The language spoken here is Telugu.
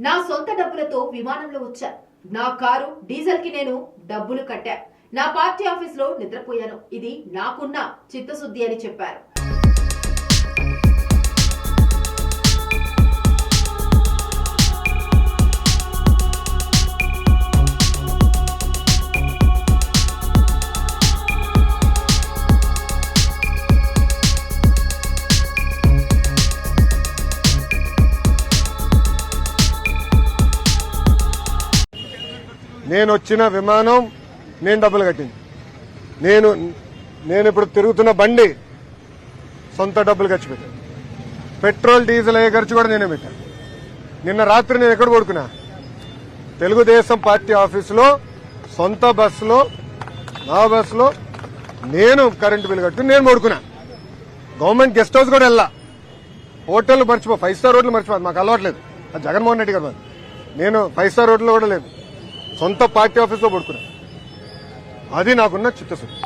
నా సొంత డబ్బులతో విమానంలో వచ్చా. నా కారు డీజిల్కి నేను డబ్బులు కట్టా. నా పార్టీ ఆఫీస్లో నిద్రపోయాను. ఇది నాకున్న చిత్తశుద్ధి అని చెప్పారు. నేను వచ్చిన విమానం నేను డబ్బులు కట్టింది. నేను నేను ఇప్పుడు తిరుగుతున్న బండి సొంత డబ్బులు ఖర్చు పెట్టాను పెట్రోల్ డీజిల్ అయ్యే ఖర్చు కూడా నేనే పెట్టాను నిన్న రాత్రి నేను ఎక్కడ పడుకున్నా? తెలుగుదేశం పార్టీ ఆఫీసులో సొంత బస్సులో నా బస్సులో నేను కరెంటు బిల్లు కట్టుకుని నేను పడుకున్నా. గవర్నమెంట్ గెస్ట్ హౌస్ కూడా వెళ్ళా. హోటల్ మర్చిపో ఫైవ్ స్టార్ హోటల్ మర్చిపోదు మాకు అలవాట్లేదు అది జగన్మోహన్ రెడ్డి గారు నేను ఫైవ్ స్టార్ హోటల్ కూడా లేదు. సొంత పార్టీ ఆఫీస్లో పడుకున్నాను అది నాకున్న చిత్తశుద్ధి.